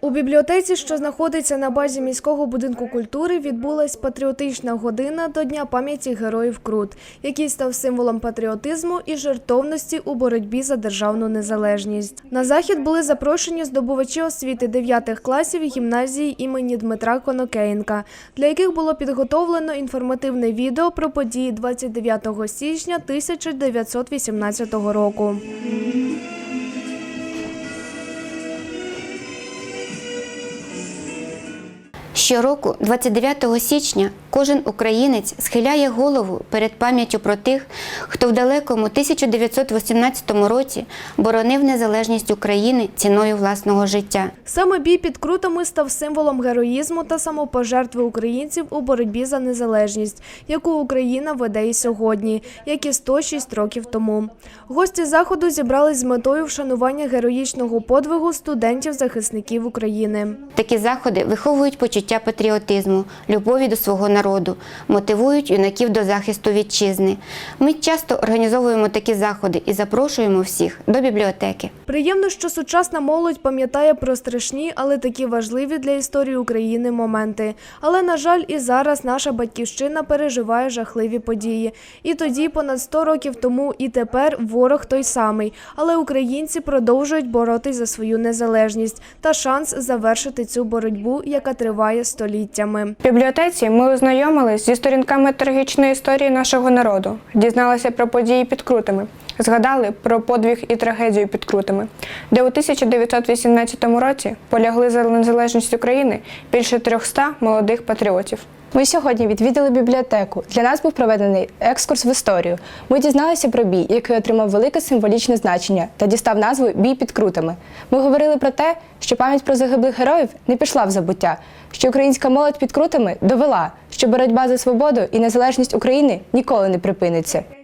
У бібліотеці, що знаходиться на базі міського будинку культури, відбулась патріотична година до Дня пам'яті героїв Крут, який став символом патріотизму і жертовності у боротьбі за державну незалежність. На захід були запрошені здобувачі освіти 9 класів гімназії імені Дмитра Конокеєнка, для яких було підготовлено інформативне відео про події 29 січня 1918 року. Щороку, 29 січня, кожен українець схиляє голову перед пам'яттю про тих, хто в далекому 1918 році боронив незалежність України ціною власного життя. Саме бій під крутами став символом героїзму та самопожертви українців у боротьбі за незалежність, яку Україна веде і сьогодні, як і 106 років тому. Гості заходу зібрались з метою вшанування героїчного подвигу студентів-захисників України. Такі заходи виховують почуття патріотизму, любові до свого народу, мотивують юнаків до захисту вітчизни. Ми часто організовуємо такі заходи і запрошуємо всіх до бібліотеки. Приємно, що сучасна молодь пам'ятає про страшні, але такі важливі для історії України моменти. Але, на жаль, і зараз наша батьківщина переживає жахливі події. І тоді, понад 100 років тому, і тепер ворог той самий. Але українці продовжують боротись за свою незалежність та шанс завершити цю боротьбу, яка триває століттями. В бібліотеці ми ознайомились зі сторінками трагічної історії нашого народу, дізналися про події під Крутами, згадали про подвиг і трагедію під Крутами, де у 1918 році полягли за незалежність України більше 300 молодих патріотів. Ми сьогодні відвідали бібліотеку. Для нас був проведений екскурс в історію. Ми дізналися про бій, який отримав велике символічне значення та дістав назву Бій під крутами. Ми говорили про те, що пам'ять про загиблих героїв не пішла в забуття, що українська молодь під крутами довела, що боротьба за свободу і незалежність України ніколи не припиниться.